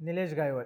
निलेश गायवळ.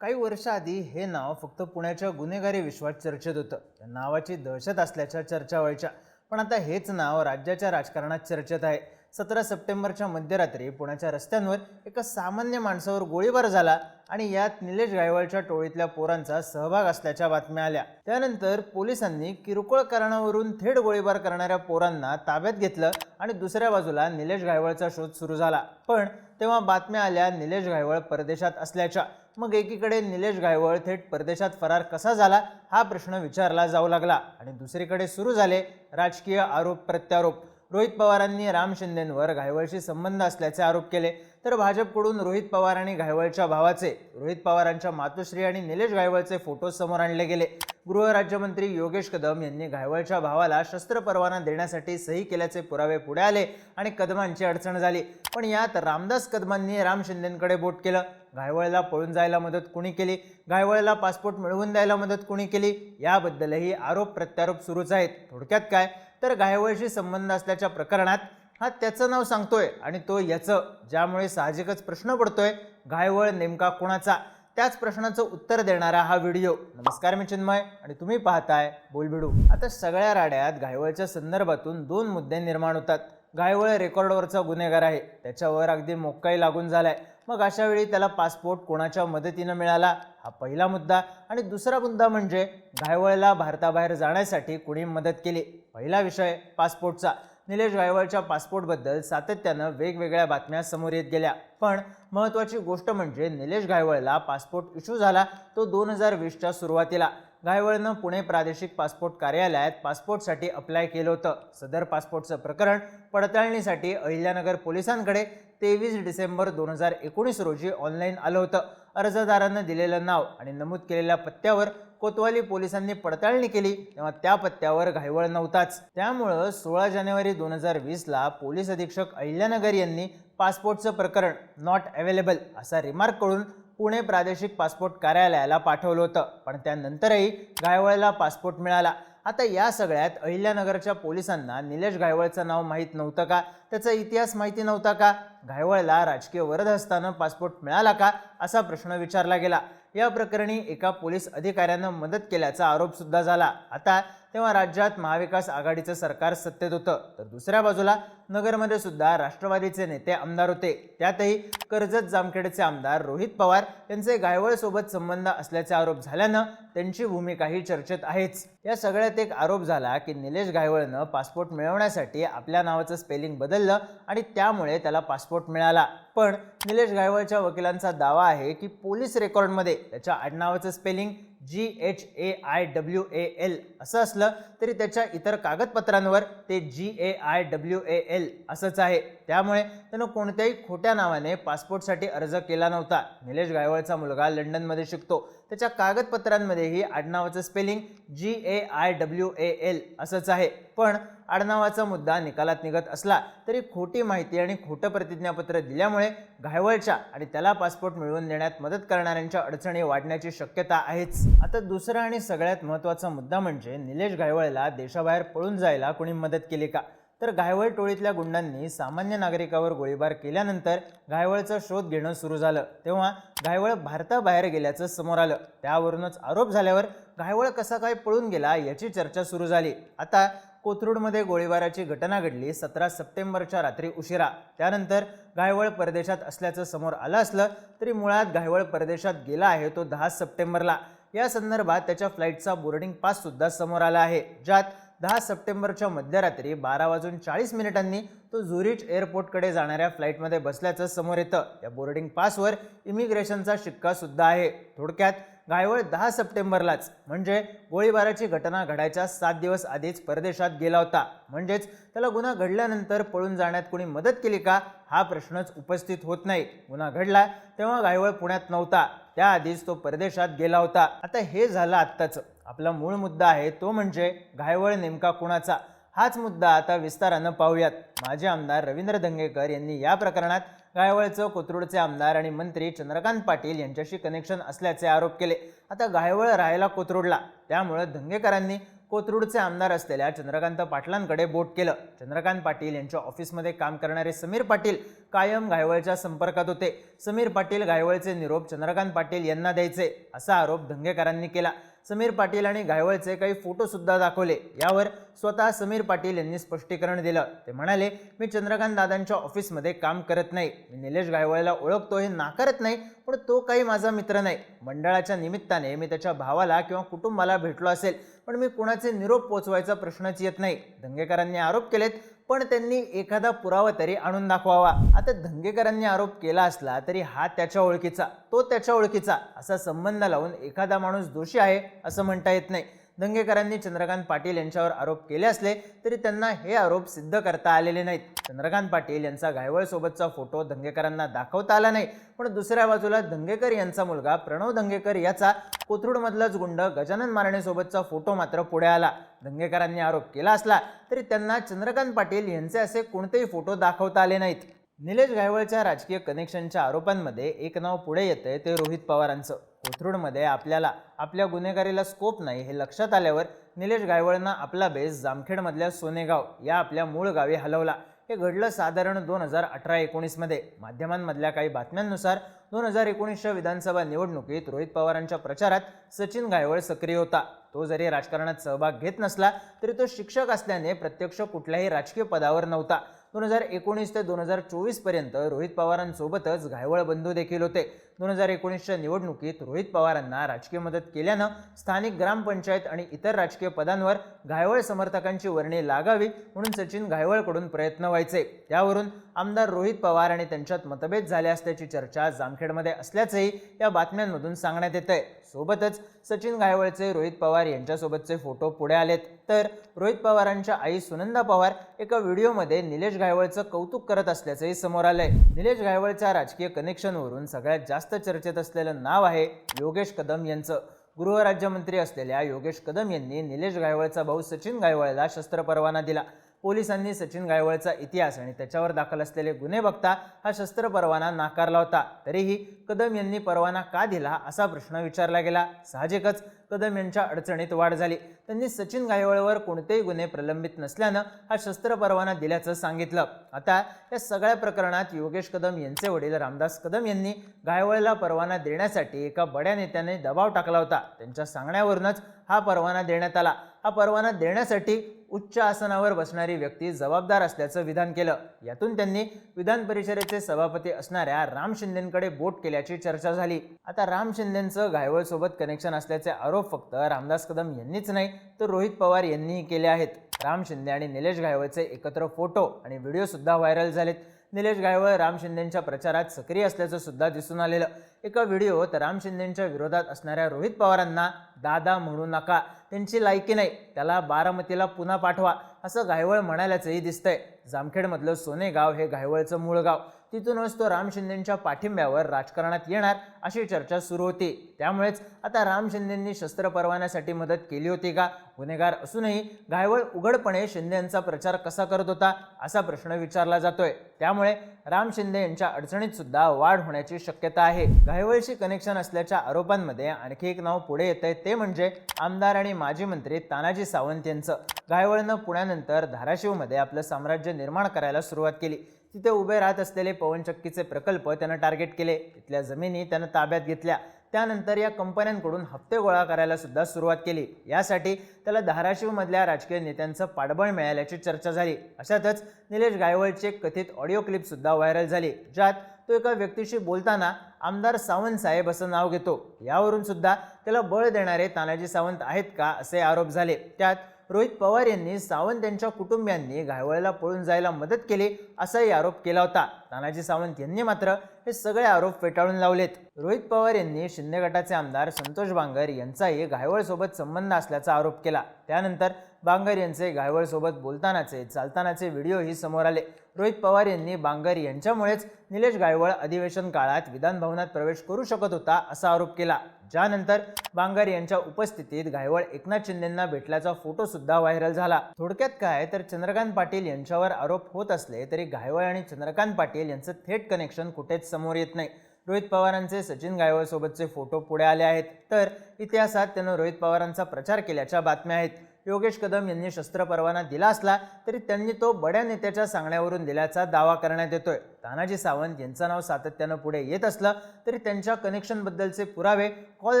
काही वर्षाआधी हे नाव फक्त पुण्याच्या गुन्हेगारी विश्वात चर्चेत होतं. त्या नावाची दहशत असल्याच्या चर्चा व्हायच्या. पण आता हेच नाव राज्याच्या राजकारणात चर्चेत आहे. सतरा सप्टेंबरच्या मध्यरात्री पुण्याच्या रस्त्यांवर एका सामान्य माणसावर गोळीबार झाला आणि यात निलेश गायवळच्या टोळीतल्या पोरांचा सहभाग असल्याच्या बातम्या आल्या. त्यानंतर पोलिसांनी किरकोळ कारणावरून थेट गोळीबार करणाऱ्या पोरांना ताब्यात घेतलं आणि दुसऱ्या बाजूला निलेश गायवळचा शोध सुरू झाला. पण तेव्हा बातम्या आल्या निलेश गायवळ परदेशात असल्याच्या. मग एकीकडे निलेश गायवळ थेट परदेशात फरार कसा झाला हा प्रश्न विचारला जाऊ लागला आणि दुसरीकडे सुरू झाले राजकीय आरोप प्रत्यारोप रोहित पवारांनी राम शिंदेंवर घायवळशी संबंध असल्याचे आरोप केले. तर भाजपकडून रोहित पवार आणि घायवळच्या भावाचे रोहित पवारांच्या मातोश्री आणि निलेश घायवळचे फोटो समोर आणले गेले. गृहराज्यमंत्री योगेश कदम यांनी घायवळच्या भावाला शस्त्र परवाना देण्यासाठी सही केल्याचे पुरावे पुढे आले आणि कदमांची अडचण झाली. पण यात रामदास कदमांनी राम शिंदेंकडे बोट केलं. घायवळला पळून जायला मदत कुणी केली? घायवळला पासपोर्ट मिळवून द्यायला मदत कुणी केली? याबद्दलही आरोप प्रत्यारोप सुरूच आहेत. थोडक्यात काय? तर घायवळशी संबंध असल्याच्या प्रकरणात हा त्याचं नाव सांगतोय आणि तो याचं ज्यामुळे साहजिकच प्रश्न पडतोय गायवळ नेमका कोणाचा? त्याच प्रश्नाचं उत्तर देणारा हा व्हिडिओ. नमस्कार मी चिन्मय आणि तुम्ही पाहताय बोलबिडू. आता सगळ्या राड्यात घायवळच्या संदर्भातून दोन मुद्दे निर्माण होतात. घायवळ रेकॉर्डवरचा गुन्हेगार आहे. त्याच्यावर अगदी मोक्काई लागून झालाय. मग अशा वेळी त्याला पासपोर्ट कोणाच्या मदतीनं मिळाला? हा पहिला मुद्दा. आणि दुसरा मुद्दा म्हणजे घायवळला भारताबाहेर जाण्यासाठी कुणी मदत केली? पहिला विषय पासपोर्टचा. निलेश गायवळच्या पासपोर्टबद्दल सातत्यानं वेगवेगळ्या बातम्या समोर येत गेल्या. पण महत्त्वाची गोष्ट म्हणजे निलेश गायवळला पासपोर्ट इश्यू झाला तो दोन हजार वीसच्या सुरुवातीला. गायवळनं पुणे प्रादेशिक पासपोर्ट कार्यालयात पासपोर्टसाठी अप्लाय केलं होतं. सदर पासपोर्टचं प्रकरण पडताळणीसाठी अहिल्यानगर पोलिसांकडे तेवीस डिसेंबर दोन हजार एकोणीस रोजी ऑनलाईन आलं होतं. अर्जदारानं दिलेलं नाव आणि नमूद केलेल्या पत्त्यावर कोतवाली पोलिसांनी पडताळणी केली तेव्हा त्या पत्त्यावर घायवळ नव्हताच. त्यामुळं सोळा जानेवारी दोन हजार वीसला पोलीस अधीक्षक अहिल्यानगर यांनी पासपोर्टचं प्रकरण नॉट अवेलेबल असा रिमार्क करून पुणे प्रादेशिक पासपोर्ट कार्यालयाला पाठवलं होतं पण त्यानंतरही गायवळला पासपोर्ट मिळाला. आता या सगळ्यात अहिल्यानगरच्या पोलिसांना निलेश गायवळचं नाव माहीत नव्हतं का? त्याचा इतिहास माहिती नव्हता का? घायवळला राजकीय वरद असताना पासपोर्ट मिळाला का? असा प्रश्न विचारला गेला. या प्रकरणी एका पोलीस अधिकाऱ्यानं मदत केल्याचा आरोपसुद्धा झाला. आता तेव्हा राज्यात महाविकास आघाडीचं सरकार सत्तेत होतं. तर दुसऱ्या बाजूला नगरमध्ये सुद्धा राष्ट्रवादीचे नेते आमदार होते. त्यातही कर्जत जामखेडचे आमदार रोहित पवार यांचे गायवळसोबत संबंध असल्याचे आरोप झाल्यानं त्यांची भूमिकाही चर्चेत आहेच. या सगळ्यात एक आरोप झाला की निलेश गायवळनं पासपोर्ट मिळवण्यासाठी आपल्या नावाचं स्पेलिंग बदललं आणि त्यामुळे त्याला पासपोर्ट मिळाला. पण निलेश गायवळच्या वकिलांचा दावा आहे की पोलीस रेकॉर्डमध्ये त्याच्या आडनावाचं spelling G H A I W A L असं असलं तरी त्याच्या इतर कागदपत्रांवर ते G A I W A L असंच आहे. त्यामुळे त्यानं कोणत्याही खोट्या नावाने पासपोर्टसाठी अर्ज केला नव्हता. निलेश गायवळचा मुलगा लंडनमध्ये शिकतो. त्याच्या कागदपत्रांमध्येही आडनावाचं spelling G A I W A L असंच आहे. पण आडनावाचा मुद्दा निकालात निघत असला तरी खोटी माहिती आणि खोटं प्रतिज्ञापत्र दिल्यामुळे घायवळच्या आणि त्याला पासपोर्ट मिळवून देण्यात मदत करणाऱ्यांच्या अडचणी वाढण्याची शक्यता आहेच. आता दुसरा आणि सगळ्यात महत्त्वाचा मुद्दा म्हणजे निलेश घायवळला देशाबाहेर पळून जायला कोणी मदत केली का? तर घायवळ टोळीतल्या गुंडांनी सामान्य नागरिकावर गोळीबार केल्यानंतर घायवळचा शोध घेणं सुरू झालं. तेव्हा घायवळ भारताबाहेर गेल्याचं समोर आलं. त्यावरूनच आरोप झाल्यावर घायवळ कसा काय पळून गेला याची चर्चा सुरू झाली. आता कोथरूडमध्ये गोळीबाराची घटना घडली सतरा सप्टेंबरच्या रात्री उशिरा. त्यानंतर घायवळ परदेशात असल्याचं समोर आलं असलं तरी मुळात घायवळ परदेशात गेला आहे तो दहा सप्टेंबरला. या संदर्भात त्याच्या फ्लाईटचा बोर्डिंग पाससुद्धा समोर आला आहे. ज्यात दहा सप्टेंबरच्या मध्यरात्री बारा वाजून चाळीस मिनिटांनी तो झुरिच एअरपोर्टकडे जाणाऱ्या फ्लाईटमध्ये बसल्याचं समोर येतं. या बोर्डिंग पासवर इमिग्रेशनचा शिक्का सुद्धा आहे. थोडक्यात गायवळ दहा सप्टेंबरलाच म्हणजे गोळीबाराची घटना घडायच्या सात दिवस आधीच परदेशात गेला होता. म्हणजेच त्याला गुन्हा घडल्यानंतर पळून जाण्यात कोणी मदत केली का हा प्रश्नच उपस्थित होत नाही. गुन्हा घडला तेव्हा गायवळ पुण्यात नव्हता. त्याआधीच तो परदेशात गेला होता. आता हे झालं आत्ताचं. आपला मूळ मुद्दा आहे तो म्हणजे घायवळ नेमका कुणाचा? हाच मुद्दा आता विस्तारानं पाहूयात. माजी आमदार रवींद्र धंगेकर यांनी या प्रकरणात गायवळचं कोथरूडचे आमदार आणि मंत्री चंद्रकांत पाटील यांच्याशी कनेक्शन असल्याचे आरोप केले. आता गायवळ राहायला कोथरूडला. त्यामुळं धंगेकरांनी कोथरूडचे आमदार असलेल्या चंद्रकांत पाटलांकडे बोट केलं. चंद्रकांत पाटील यांच्या ऑफिसमध्ये काम करणारे समीर पाटील कायम घायवळच्या संपर्कात होते. समीर पाटील घायवळचे निरोप चंद्रकांत पाटील यांना द्यायचे असा आरोप धंगेकरांनी केला. समीर पाटील आणि गायवळचे काही फोटोसुद्धा दाखवले. यावर स्वतः समीर पाटील यांनी स्पष्टीकरण दिलं. ते म्हणाले मी चंद्रकांत दादांच्या ऑफिसमध्ये काम करत नाही. मी निलेश गायवळेला ओळखतो हे नाकारत नाही पण तो काही माझा मित्र नाही. मंडळाच्या निमित्ताने मी त्याच्या भावाला किंवा कुटुंबाला भेटलो असेल पण मी कुणाचे निरोप पोचवायचा प्रश्नच येत नाही. दंगेकरांनी आरोप केलेत पण त्यांनी एखादा पुरावा तरी आणून दाखवावा. आता धंगेकरांनी आरोप केला असला तरी हा त्याच्या ओळखीचा तो त्याच्या ओळखीचा असा संबंध लावून एखादा माणूस दोषी आहे असं म्हणता येत नाही. दंगेकरांनी चंद्रकांत पाटील यांच्यावर आरोप केले असले तरी त्यांना हे आरोप सिद्ध करता आलेले नाहीत. चंद्रकांत पाटील यांचा गायवळसोबतचा फोटो दंगेकरांना दाखवता आला नाही. पण दुसऱ्या बाजूला दंगेकर यांचा मुलगा प्रणव दंगेकर याचा कोथरूडमधलाच गुंड गजानन मारणेसोबतचा फोटो मात्र पुढे आला. दंगेकरांनी आरोप केला असला तरी त्यांना चंद्रकांत पाटील यांचे असे कोणतेही फोटो दाखवता आले नाहीत. निलेश गायवळच्या राजकीय कनेक्शनच्या आरोपांमध्ये एक नाव पुढे येतंय ते रोहित पवारांचं. कोथरूडमध्ये आपल्याला आपल्या गुन्हेगारीला स्कोप नाही हे लक्षात आल्यावर निलेश गायवळनं आपला बेस जामखेडमधल्या सोनेगाव या आपल्या मूळ गावी हलवला. हे घडलं साधारण दोन हजार अठरा एकोणीसमध्ये माध्यमांमधल्या काही बातम्यांनुसार दोन हजार एकोणीसच्या विधानसभा निवडणुकीत रोहित पवारांच्या प्रचारात सचिन गायवळ सक्रिय होता. तो जरी राजकारणात सहभाग घेत नसला तरी तो शिक्षक असल्याने प्रत्यक्ष कुठल्याही राजकीय पदावर नव्हता. दोन हजार एकोणीस ते दोन हजार चोवीसपर्यंत रोहित पवारांसोबतच घायवळ बंधू देखील होते. दोन हजार एकोणीसच्या निवडणुकीत रोहित पवारांना राजकीय मदत केल्यानं स्थानिक ग्रामपंचायत आणि इतर राजकीय पदांवर घायवळ समर्थकांची वर्णी लागावी म्हणून सचिन घायवळकडून प्रयत्न व्हायचे. त्यावरून आमदार रोहित पवार आणि त्यांच्यात मतभेद झाले असल्याची चर्चा जामखेडमध्ये असल्याचंही या बातम्यांमधून सांगण्यात येत आहे सोबतच सचिन घायवळचे रोहित पवार यांच्यासोबतचे फोटो पुढे आलेत. तर रोहित पवारांच्या आई सुनंदा पवार एका व्हिडिओमध्ये निलेश घायवळचं कौतुक करत असल्याचंही समोर आलंय. निलेश घायवळच्या राजकीय कनेक्शनवरून सगळ्यात जास्त चर्चेत असलेलं नाव आहे योगेश कदम यांचं. गृहराज्यमंत्री असलेल्या योगेश कदम यांनी निलेश गायवळचा भाऊ सचिन गायवळला शस्त्र परवाना दिला. पोलिसांनी सचिन गायवळचा इतिहास आणि त्याच्यावर दाखल असलेले गुन्हे बघता हा शस्त्र परवाना नाकारला होता. तरीही कदम यांनी परवाना का दिला असा प्रश्न विचारला गेला. साहजिकच कदम यांच्या अडचणीत वाढ झाली. त्यांनी सचिन गायवळवर कोणतेही गुन्हे प्रलंबित नसल्यानं हा शस्त्र परवाना दिल्याचं सांगितलं. आता या सगळ्या प्रकरणात योगेश कदम यांचे वडील रामदास कदम यांनी गायवळला परवाना देण्यासाठी एका बड्या नेत्याने दबाव टाकला होता. त्यांच्या सांगण्यावरूनच हा परवाना देण्यात आला. हा परवाना देण्यासाठी उच्च आसनावर बसणारी व्यक्ती जबाबदार असल्याचं विधान केलं. यातून त्यांनी विधान परिषदेचे सभापती असणाऱ्या राम शिंदेकडे बोट केल्याची चर्चा झाली. आता राम शिंदेचं घायवळसोबत कनेक्शन असल्याचे आरोप फक्त रामदास कदम यांनीच नाही तर रोहित पवार यांनीही केले आहेत. राम शिंदे आणि निलेश गायवळचे एकत्र फोटो आणि व्हिडिओ सुद्धा व्हायरल झालेत. निलेश गायवळ राम शिंदेच्या प्रचारात सक्रिय असल्याचं सुद्धा दिसून आलेलं. एका व्हिडिओत राम शिंदेच्या विरोधात असणाऱ्या रोहित पवारांना दादा म्हणू नका त्यांची लायकी नाही त्याला बारामतीला पुन्हा पाठवा असं गायवळ म्हणाल्याचंही दिसतंय. जामखेडमधलं सोनेगाव हे गायवळचं मूळ गाव. तिथूनच तो राम शिंदेंच्या पाठिंब्यावर राजकारणात येणार अशी चर्चा सुरू होती. त्यामुळेच आता राम शिंदेंनी शस्त्र परवान्यासाठी मदत केली होती का? गुन्हेगार असूनही घायवळ उघडपणे शिंदे यांचा प्रचार कसा करत होता? असा प्रश्न विचारला जातोय. त्यामुळे राम शिंदे यांच्या अडचणीत सुद्धा वाढ होण्याची शक्यता आहे. घायवळशी कनेक्शन असल्याच्या आरोपांमध्ये आणखी एक नाव पुढे येत आहे ते म्हणजे आमदार आणि माजी मंत्री तानाजी सावंत यांचं. घायवळनं पुण्यानंतर धाराशिवमध्ये आपलं साम्राज्य निर्माण करायला सुरुवात केली. तिथे उभे राहत असलेले पवनचक्कीचे प्रकल्प त्यानं टार्गेट केले. तिथल्या जमिनी त्यानं ताब्यात घेतल्या. त्यानंतर या कंपन्यांकडून हप्ते गोळा करायला सुद्धा सुरुवात केली. यासाठी त्याला धाराशिवमधल्या राजकीय नेत्यांचं पाठबळ मिळाल्याची चर्चा झाली. अशातच निलेश गायवळची एक कथित ऑडिओ क्लिप सुद्धा व्हायरल झाली ज्यात तो एका व्यक्तीशी बोलताना आमदार सावंत साहेब असं नाव घेतो. यावरून सुद्धा त्याला बळ देणारे तानाजी सावंत आहेत का असे आरोप झाले. त्यात रोहित पवार यांनी सावंत यांच्या कुटुंबियांनी घायवळला पळून जायला मदत केली असाही आरोप केला होता. तानाजी सावंत यांनी मात्र हे सगळे आरोप फेटाळून लावलेत. रोहित पवार यांनी शिंदे गटाचे आमदार संतोष बांगर यांचाही घायवळसोबत संबंध असल्याचा आरोप केला. त्यानंतर बांगर यांचे घायवळसोबत बोलतानाचे चालतानाचे व्हिडिओही समोर आले. रोहित पवार यांनी बांगर यांच्यामुळेच निलेश गायवळ अधिवेशन काळात विधानभवनात प्रवेश करू शकत होता असा आरोप केला. ज्यानंतर बांगर यांच्या उपस्थितीत गायवळ एकनाथ शिंदेंना भेटल्याचा फोटो सुद्धा व्हायरल झाला. थोडक्यात काय तर चंद्रकांत पाटील यांच्यावर आरोप होत असले तरी घायवळ आणि चंद्रकांत पाटील यांचं थेट कनेक्शन कुठेच समोर येत नाही. रोहित पवारांचे सचिन गायवळ सोबतचे फोटो पुढे आले आहेत. तर इतिहासात त्यानं रोहित पवारांचा प्रचार केल्याच्या बातम्या आहेत. योगेश कदम यांनी शस्त्र परवाना दिला असला तरी त्यांनी तो बड्या नेत्याच्या सांगण्यावरून दिल्याचा दावा करण्यात येतोय. तानाजी सावंत यांचं नाव सातत्यानं पुढे येत असलं तरी त्यांच्या कनेक्शनबद्दलचे पुरावे कॉल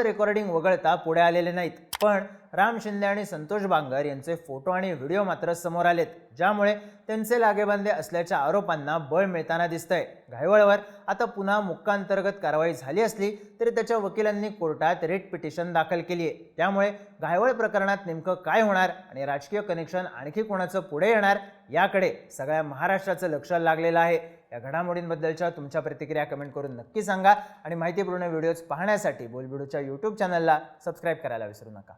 रेकॉर्डिंग वगळता पुढे आलेले नाहीत. पण राम शिंदे आणि संतोष बांगर यांचे फोटो आणि व्हिडिओ मात्र समोर आलेत ज्यामुळे त्यांचे लागेबांधे असल्याच्या आरोपांना बळ मिळताना दिसतंय. घायवळवर आता पुन्हा मुक्कांतर्गत कारवाई झाली असली तरी त्याच्या वकिलांनी कोर्टात रिट पिटिशन दाखल केली आहे त्यामुळे घायवळ प्रकरणात नेमकं काय होणार आणि राजकीय कनेक्शन आणखी कोणाचं पुढे येणार याकडे सगळ्या महाराष्ट्राचं लक्ष लागलेलं आहे. या घडामोडींबद्दलच्या तुमच्या प्रतिक्रिया कमेंट करून नक्की सांगा. आणि माहितीपूर्ण व्हिडिओज पाहण्यासाठी बोलबिडूच्या यूट्यूब चॅनलला सबस्क्राईब करायला विसरू नका.